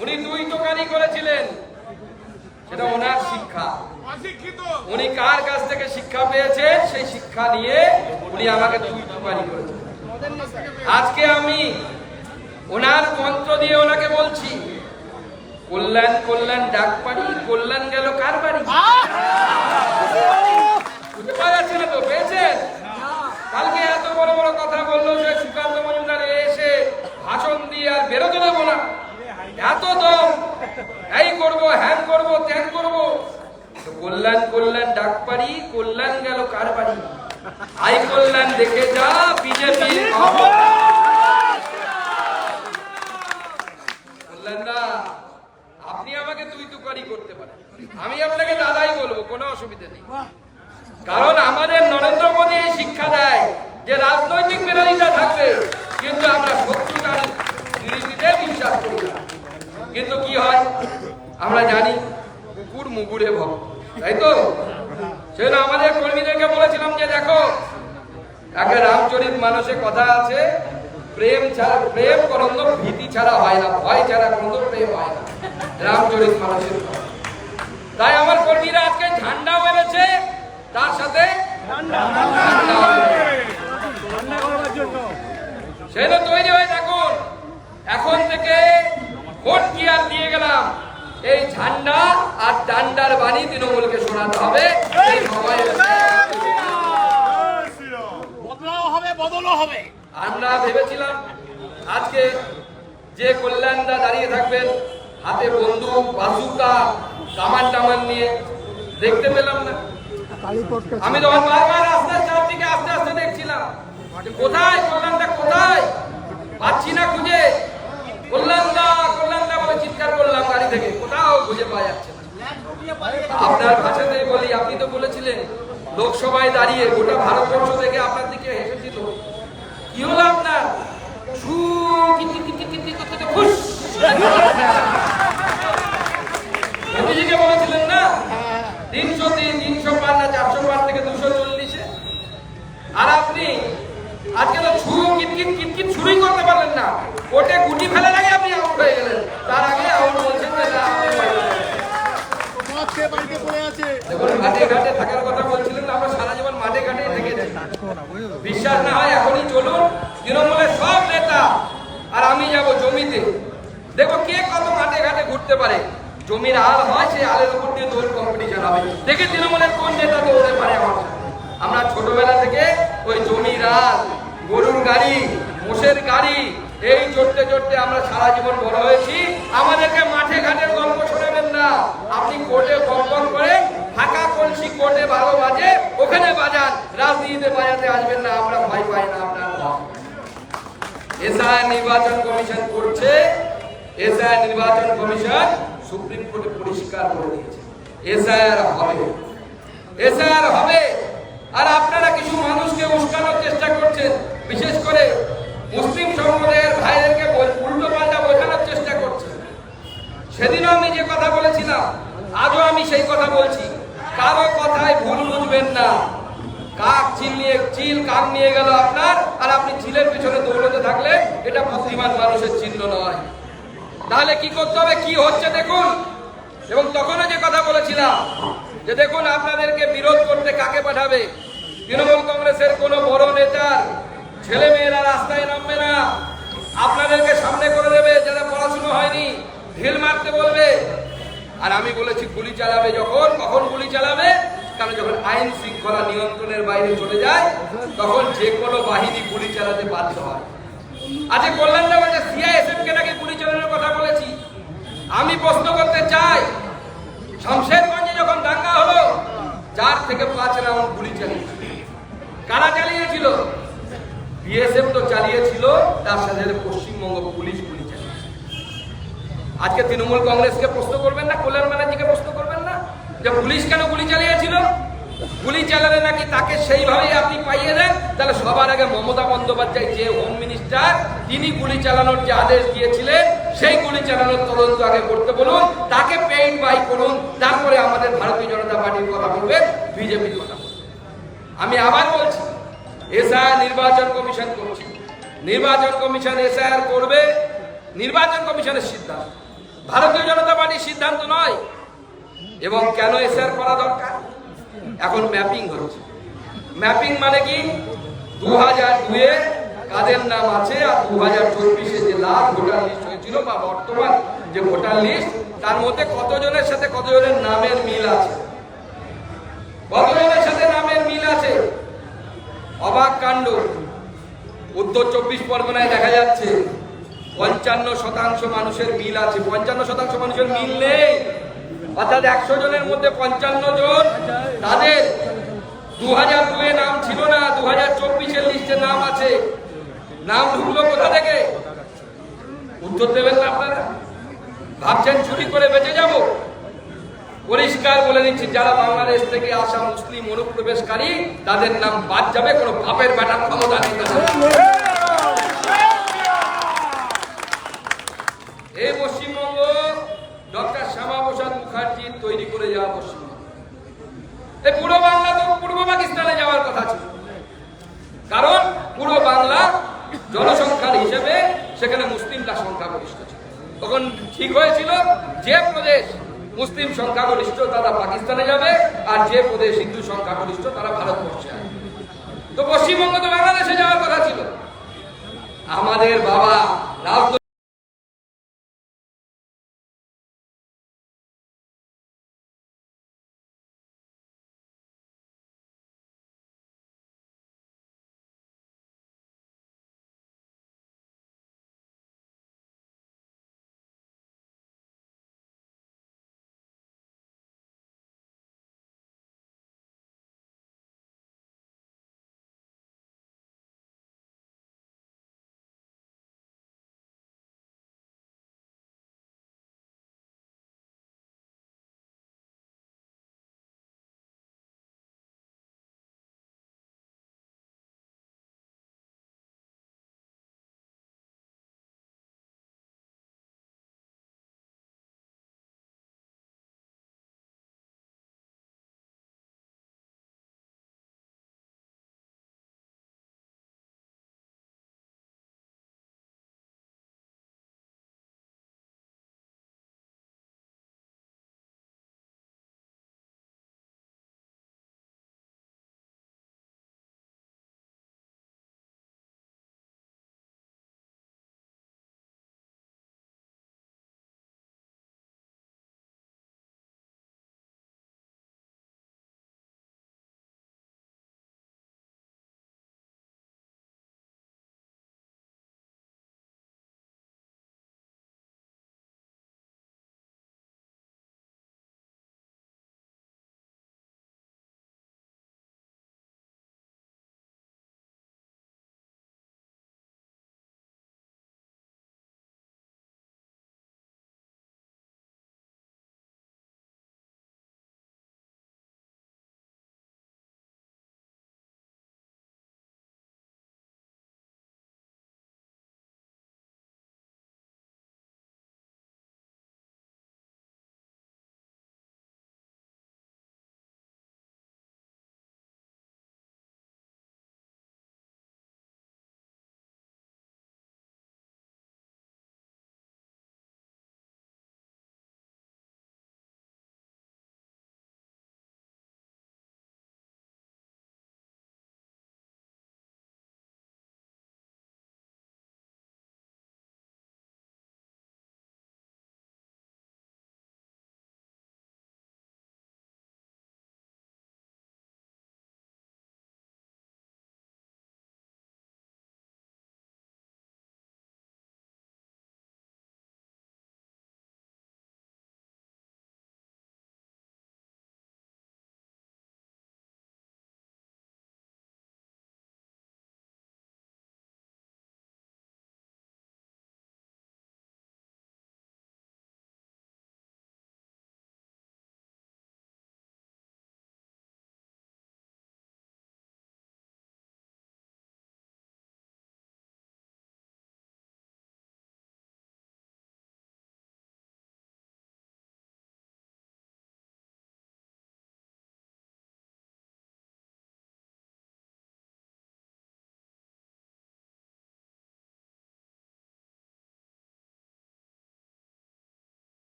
উনি দুই দোকানই করেছিলেন। সেটা ওনার শিক্ষা। উনি কার কাছ থেকে শিক্ষা পেয়েছেন সেই শিক্ষা নিয়ে উনি আমাকে দুই দোকানি করেছেন। আজকে আমি ওনার মন্ত্র দিয়ে ওনাকে বলছি কল্যাণ কল্যাণ ডাক পারি কল্যাণ গেল কার বাড়ি বুঝতে পারা যাচ্ছে না তো পেয়েছেন কালকে এত বড় বড় কথা বলল যে সুকান্ত মজুমদার এসে ভাষণ দিয়ে আর বেরোতে দেবো না এত দম এই করব হ্যান করব ত্যান করব তো কল্যাণ কল্যাণ ডাক পারি কল্যাণ গেল কার বাড়ি আই কল্যাণ দেখে যা বিজেপি কল্যাণ দা আপনি আমাকে তুই তুকারি করতে পারেন আমি আপনাকে দাদাই বলব কোনো অসুবিধা নেই কারণ আমাদের নরেন্দ্র মোদী এই শিক্ষা দেয় যে রাজনৈতিক বিরোধিতা থাকবে কিন্তু আমরা শত্রুতার নীতিতে বিশ্বাস করি না কিন্তু কি হয়? আমরা জানি, কুকুর মুগুরে ভব তাই তো? সেজন্য আমাদের কর্মীদেরকে বলেছিলাম যে, দেখো একটা রামচরিত মানুষের কথা আছে, প্রেম ছাড়া, প্রেম করন্দ ভীতি ছাড়া হয় না, ভয় ছাড়া করন্দ প্রেম হয় না, রামচরিত মানুষের তাই আমার কর্মীরা আজকে ঝান্ডাও এনেছে তার সাথে। সেটা তৈরি হয়ে থাকুন। এখন থেকে ভোট কি আর দিয়ে গেলাম? এই ঝান্ডা আর ডান্ডার বাণী তৃণমূলকে শোনাতে হবে। আমরা ভেবেছিলাম আজকে যে কল্যাণদা দাঁড়িয়ে থাকবেন হাতে বন্দুক বাজুকা কামান টামান নিয়ে দেখতে পেলাম না। আমি তখন বারবার রাস্তার চারদিকে আস্তে আস্তে দেখছিলাম কোথায় কল্যাণদা কোথায়? পাচ্ছি না খুঁজে। কল্যাণদা বলে চিৎকার করলাম থেকে। কোথাও খুঁজে পাওয়া যাচ্ছে আপনার বলি, আপনি তো বলেছিলেন, লোকসভায় দাঁড়িয়ে গোটা ভারতবর্ষ থেকে আপনার দিকে কি হলো আপনার? আর আপনি আজকে তো ছু, কিট কিট কিট কিট করতে পারলেন না। কোটে গুটি ফেলার মাঠে ঘাটে থাকার কথা বলছিলেন আমরা সারা জীবন মাঠে ঘাটে থেকেছি বিশ্বাস না হয় এখনই চলুন তৃণমূলের সব নেতা আর আমি যাব জমিতে। দেখো কে কত মাঠে ঘাটে ঘুরতে পারে। জমির আল হয় সেই আলের উপর দিয়ে দৌড় কম্পিটিশন হবে। দেখে তৃণমূলের কোন নেতা দৌড়তে পারে আমার। আমরা ছোটবেলা থেকে ওই জমির আল গরুর গাড়ি মোষের গাড়ি এই চড়তে চড়তে আমরা সারা জীবন বড় হয়েছি। আমাদেরকে মাঠে ঘাটের গল্প শোনাবেন না। আপনি কোর্টে বকবক করে ফাঁকা কলসি কোর্টে ভালো বাজে, ওখানে বাজান। রাজনীতিতে বাজাতে আসবেন না, আমরা ভয় পাই না আপনার। এসআই নির্বাচন কমিশন করছে। এসআই নির্বাচন কমিশন সুপ্রিম কোর্টে পরিষ্কার করে দিয়েছে। এসআইআর হবে। এসআইআর হবে। আর আপনারা কিছু মানুষকে উস্কানোর সেদিনও আমি যে কথা বলেছিলাম, আজও আমি সেই কথা বলছি। কারও কথায় ভুল বুঝবেন না। কাক চিল নিয়ে চিল কাক নিয়ে গেল আপনার, আর আপনি চিলের পিছনে দৌড়তে থাকলে এটা বুদ্ধিমান মানুষের চিহ্ন নয়। তাহলে কি করতে হবে? কি হচ্ছে দেখুন? এবং তখনও যে কথা বলেছিলাম, যে দেখুন আপনাদেরকে বিরোধ করতে কাকে পাঠাবে? তৃণমূল কংগ্রেসের কোনো বড় নেতার ছেলে মেয়েরা রাস্তায় নামবে না। আপনাদেরকে সামনে করে দেবে, যারা পড়াশুনো হয়নি। ঢিল মারতে বলবে। আর আমি বলেছি, গুলি চালাবে যখন, কখন গুলি চালাবে? কারণ যখন আইন শৃঙ্খলা নিয়ন্ত্রণের বাইরে চলে যায়, তখন যে কোনো বাহিনী গুলি চালাতে বাধ্য হয়। আজকে কল্যাণদা বলছে সিআইএসএফ কে নাকি গুলি চালানোর কথা বলেছি? আমি প্রশ্ন করতে চাই, শমশেরগঞ্জে যখন দাঙ্গা হলো, চার থেকে পাঁচ রাউন্ড গুলি চালিয়েছিল। কারা চালিয়েছিল? বিএসএফ তো চালিয়েছিল, তার সাথে পশ্চিমবঙ্গ পুলিশ আজকে তৃণমূল কংগ্রেসকে প্রশ্ন করবেন না, কল্যাণ ব্যানার্জিকে প্রশ্ন করবেন না? যে পুলিশ কেন গুলি চালিয়েছিল? গুলি চালালে নাকি তাকে সেইভাবেই আপনি পাইয়ে দেন? তাহলে সবার আগে মমতা বন্দ্যোপাধ্যায় যে হোম মিনিস্টার, তিনি গুলি চালানোর যে আদেশ দিয়েছিলেন, সেই গুলি চালানোর তদন্ত আগে করতে বলুন, তাকে পেইড বাই করুন, তারপরে আমাদের ভারতীয় জনতা পার্টির কথা বলবে বিজেপির কথা আমি আবার বলছি, এসআইআর নির্বাচন কমিশন করছে। নির্বাচন কমিশন এসআইআর করবে, নির্বাচন কমিশনের সিদ্ধান্ত। ভারতীয় জনতা পার্টির সিদ্ধান্ত নয়। এবং কেন এসআর করা দরকার? এখন ম্যাপিং হচ্ছে। ম্যাপিং মানে কি? দু হাজার দুয়ে কাদের নাম আছে আর দু হাজার চব্বিশে যে লাভ ভোটার লিস্ট হয়েছিল বা বর্তমান যে ভোটার লিস্ট তার মধ্যে কতজনের সাথে কতজনের নামের মিল আছে? কতজনের সাথে নামের মিল আছে? অবাক কাণ্ড। উত্তর চব্বিশ পরগনায় দেখা যাচ্ছে পঞ্চান্ন শতাংশ মানুষের মিল আছে। পঞ্চান্ন শতাংশ মানুষের মিল নেই। অর্থাৎ একশো জনের মধ্যে পঞ্চান্ন জন, তাদের দু হাজার দুয়ে নাম ছিল না দু হাজার চব্বিশের লিস্টে নাম আছে। নাম ঢুকলো কোথা থেকে? উত্তর দেবেন না আপনারা? ভাবছেন চুরি করে বেঁচে যাব? পরিষ্কার বলে দিচ্ছি, যারা বাংলাদেশ থেকে আসা মুসলিম অনুপ্রবেশকারী, তাদের নাম বাদ যাবে, কোনো বাপের বেটার ক্ষমতা নেই মুখার্জি তৈরি করে যাওয়া পশ্চিমবঙ্গ এই পুরো বাংলা তো পূর্ব পাকিস্তানে যাওয়ার কথা ছিল। কারণ পুরো বাংলা জনসংখ্যার হিসেবে সেখানে মুসলিমরা সংখ্যাগরিষ্ঠ ছিল। তখন ঠিক হয়েছিল যে প্রদেশ মুসলিম সংখ্যাগরিষ্ঠ তারা পাকিস্তানে যাবে, আর যে প্রদেশ হিন্দু সংখ্যাগরিষ্ঠ তারা ভারতবর্ষে আসবে। তো পশ্চিমবঙ্গ তো বাংলাদেশে যাওয়ার কথা ছিল। আমাদের বাবা রাজনৈতিক